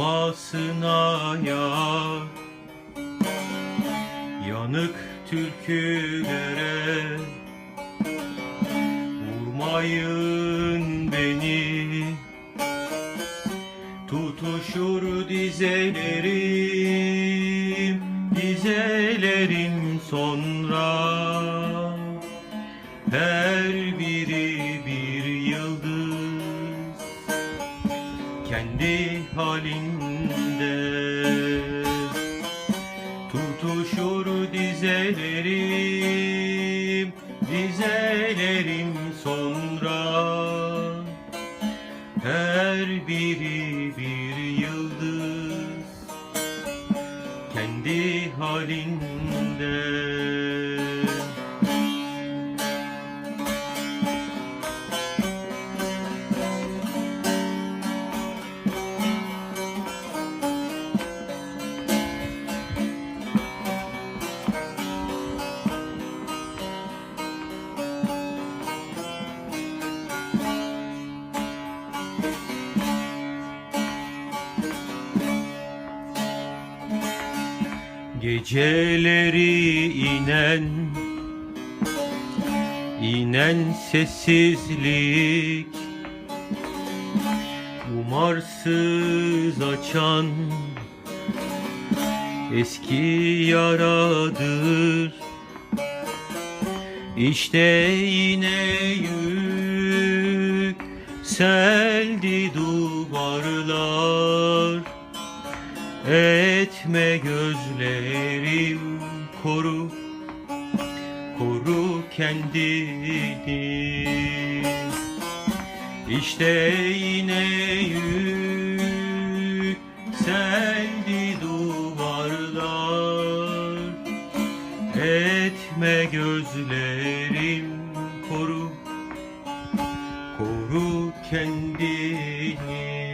Vurmasına yar Yanık türkülere. Vurmayın beni. Tutuşur dizelerim Dizelerim sonra. Her biri bir Kendi halinde. Tutuşur dizelerim Dizelerim sonra. Her biri bir yıldız Kendi halinde Geceleri inen inen sessizlik Umarsız açan eski yaradır. İşte yine yükseldi duvarlar Etme gözlerim koru Koru kendini. İşte yine yükseldi duvarlar Etme gözlerim koru Koru kendini.